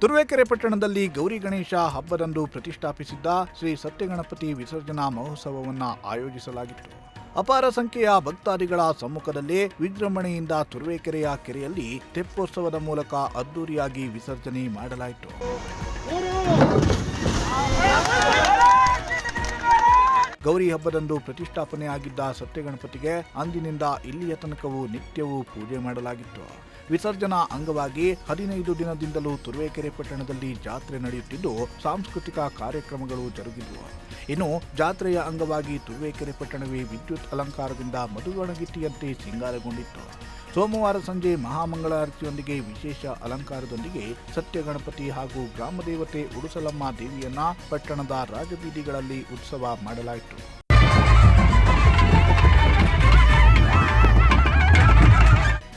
ತುರುವೇಕೆರೆ ಪಟ್ಟಣದಲ್ಲಿ ಗೌರಿ ಗಣೇಶ ಹಬ್ಬದಂದು ಪ್ರತಿಷ್ಠಾಪಿಸಿದ್ದ ಶ್ರೀ ಸತ್ಯಗಣಪತಿ ವಿಸರ್ಜನಾ ಮಹೋತ್ಸವವನ್ನು ಆಯೋಜಿಸಲಾಗಿತ್ತು. ಅಪಾರ ಸಂಖ್ಯೆಯ ಭಕ್ತಾದಿಗಳ ಸಮ್ಮುಖದಲ್ಲಿ ವಿಜೃಂಭಣೆಯಿಂದ ತುರುವೇಕೆರೆಯ ಕೆರೆಯಲ್ಲಿ ತೆಪ್ಪೋತ್ಸವದ ಮೂಲಕ ಅದ್ದೂರಿಯಾಗಿ ವಿಸರ್ಜನೆ ಮಾಡಲಾಯಿತು. ಗೌರಿ ಹಬ್ಬದಂದು ಪ್ರತಿಷ್ಠಾಪನೆ ಆಗಿದ್ದ ಸತ್ಯಗಣಪತಿಗೆ ಅಂದಿನಿಂದ ಇಲ್ಲಿಯ ತನಕವೂ ನಿತ್ಯವೂ ಪೂಜೆ ಮಾಡಲಾಗಿತ್ತು. ವಿಸರ್ಜನಾ ಅಂಗವಾಗಿ ಹದಿನೈದು ದಿನದಿಂದಲೂ ತುರುವೇಕೆರೆ ಪಟ್ಟಣದಲ್ಲಿ ಜಾತ್ರೆ ನಡೆಯುತ್ತಿದ್ದು, ಸಾಂಸ್ಕೃತಿಕ ಕಾರ್ಯಕ್ರಮಗಳು ಜರುಗಿದವು. ಇನ್ನು ಜಾತ್ರೆಯ ಅಂಗವಾಗಿ ತುರುವೇಕೆರೆ ಪಟ್ಟಣವೇ ವಿದ್ಯುತ್ ಅಲಂಕಾರದಿಂದ ಮಧುವಣಗಿತ್ತಿಯಂತೆ ಸಿಂಗಾರಗೊಂಡಿತ್ತು. ಸೋಮವಾರ ಸಂಜೆ ಮಹಾಮಂಗಳಾರತಿಯೊಂದಿಗೆ ವಿಶೇಷ ಅಲಂಕಾರದೊಂದಿಗೆ ಸತ್ಯ ಗಣಪತಿ ಹಾಗೂ ಗ್ರಾಮದೇವತೆ ಉಡುಸಲಮ್ಮ ದೇವಿಯನ್ನ ಪಟ್ಟಣದ ರಾಜಬೀದಿಗಳಲ್ಲಿ ಉತ್ಸವ ಮಾಡಲಾಯಿತು.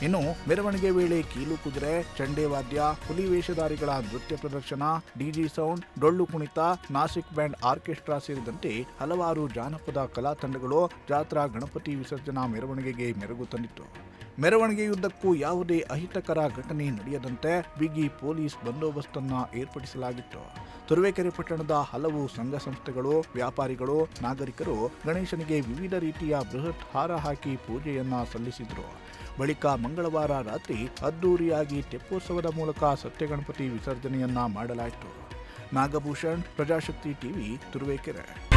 ಇನ್ನು ಮೆರವಣಿಗೆ ವೇಳೆ ಕೀಲು ಕುದುರೆ, ಚಂಡೆ ವಾದ್ಯ, ಹುಲಿ ವೇಷಧಾರಿಗಳ ನೃತ್ಯ ಪ್ರದರ್ಶನ, DG sound, Dollu Kunitha, Nashik band orchestra ಸೇರಿದಂತೆ ಹಲವಾರು ಜಾನಪದ ಕಲಾ ತಂಡಗಳು ಜಾತ್ರಾ ಗಣಪತಿ ವಿಸರ್ಜನಾ ಮೆರವಣಿಗೆಗೆ ಮೆರುಗು ತಂದಿತ್ತು. ಮೆರವಣಿಗೆಯುದ್ದಕ್ಕೂ ಯಾವುದೇ ಅಹಿತಕರ ಘಟನೆ ನಡೆಯದಂತೆ ಬಿಗಿ ಪೊಲೀಸ್ ಬಂದೋಬಸ್ತನ್ನು ಏರ್ಪಡಿಸಲಾಗಿತ್ತು. ತುರುವೇಕೆರೆ ಪಟ್ಟಣದ ಹಲವು ಸಂಘ ಸಂಸ್ಥೆಗಳು, ವ್ಯಾಪಾರಿಗಳು, ನಾಗರಿಕರು ಗಣೇಶನಿಗೆ ವಿವಿಧ ರೀತಿಯ ಬೃಹತ್ ಹಾರ ಹಾಕಿ ಪೂಜೆಯನ್ನ ಸಲ್ಲಿಸಿದರು. ಬಳಿಕ ಮಂಗಳವಾರ ರಾತ್ರಿ ಅದ್ದೂರಿಯಾಗಿ ತೆಪ್ಪೋತ್ಸವದ ಮೂಲಕ ಸತ್ಯಗಣಪತಿ ವಿಸರ್ಜನೆಯನ್ನ ಮಾಡಲಾಯಿತು. ನಾಗಭೂಷಣ್, ಪ್ರಜಾಶಕ್ತಿ ಟಿವಿ, ತುರುವೇಕೆರೆ.